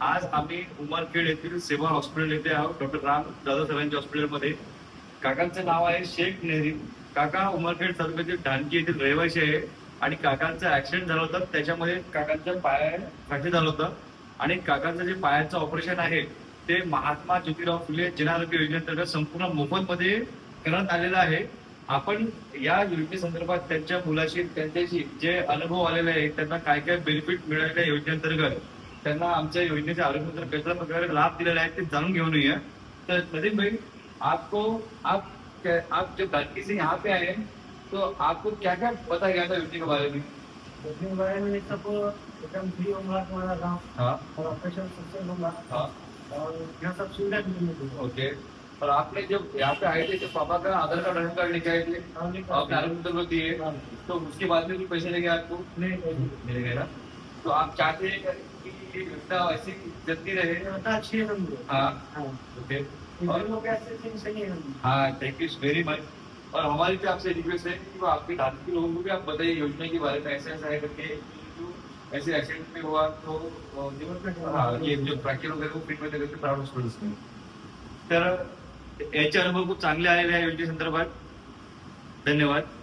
आज आम्ही उमरखेड येथील सेवा हॉस्पिटल येथे आहोत डॉक्टर राम दादा दादासाहेबांच्या हॉस्पिटलमध्ये. काकांचं नाव आहे शेख नेहरी काका उमरखेड तालुक्यातील ढानकी येथील रहिवासी आहे आणि काकांचा ऍक्सिडेंट झाला होता त्याच्यामध्ये काकांच्या पाया फ्रॅक्चर झालं होतं. आणि काकांचं जे पायाचं ऑपरेशन आहे ते महात्मा ज्योतिराव फुले जनआरोग्य योजनेअंतर्गत संपूर्ण मोफतमध्ये करण्यात आलेलं आहे. आपण या योजनेसंदर्भात त्यांच्या मुलाशी त्यांच्याशी जे अनुभव आलेले आहेत त्यांना काय काय बेनिफिट मिळालेल्या योजनेअंतर्गत? त्यांना आमच्या योजनेचे आरोग्य कशा प्रकारे लाभ दिलेला आहे ते जाणून घेऊन येऊया. तर नदीम भाई आपको आप आप धरती से यहाँ पे आए तो आपको क्या क्या पता गया था योजना के बारे में? उसके बारे में सब एकदम फ्री होगा तुम्हारा गाँव हाँ. और ऑपरेशन सक्सेस होगा हाँ. और यहाँ सब सुविधा मिलेगी ओके. और आपने जब यहाँ पे आए थे तो पापा का आधार कार्ड रेशन कार्ड लेके आए थे आपने आरोग्य दिए तो उसके बाद में भी पैसे लेके आपको? मिल गए ना तो आप चाहते हैं कि ये योजना ऐसी चलती रहे? अच्छी है okay. Thank you very much और हमारी भी आपसे रिक्वेस्ट है कि वो आपके धार्मिक के लोगों को भी आप बताइए योजना के बारे में ऐसे ऐसा है करके। ऐसे एक्सीडेंट में हुआ तो अ, जो हाँ ये जो फ्रॅक्चर वगैरे वो फिटमध्ये करते प्रायव्हेट हॉस्पिटल्स तर याचे अनुभव खूप चांगले आलेले आहे योजनेसंदर्भात। धन्यवाद।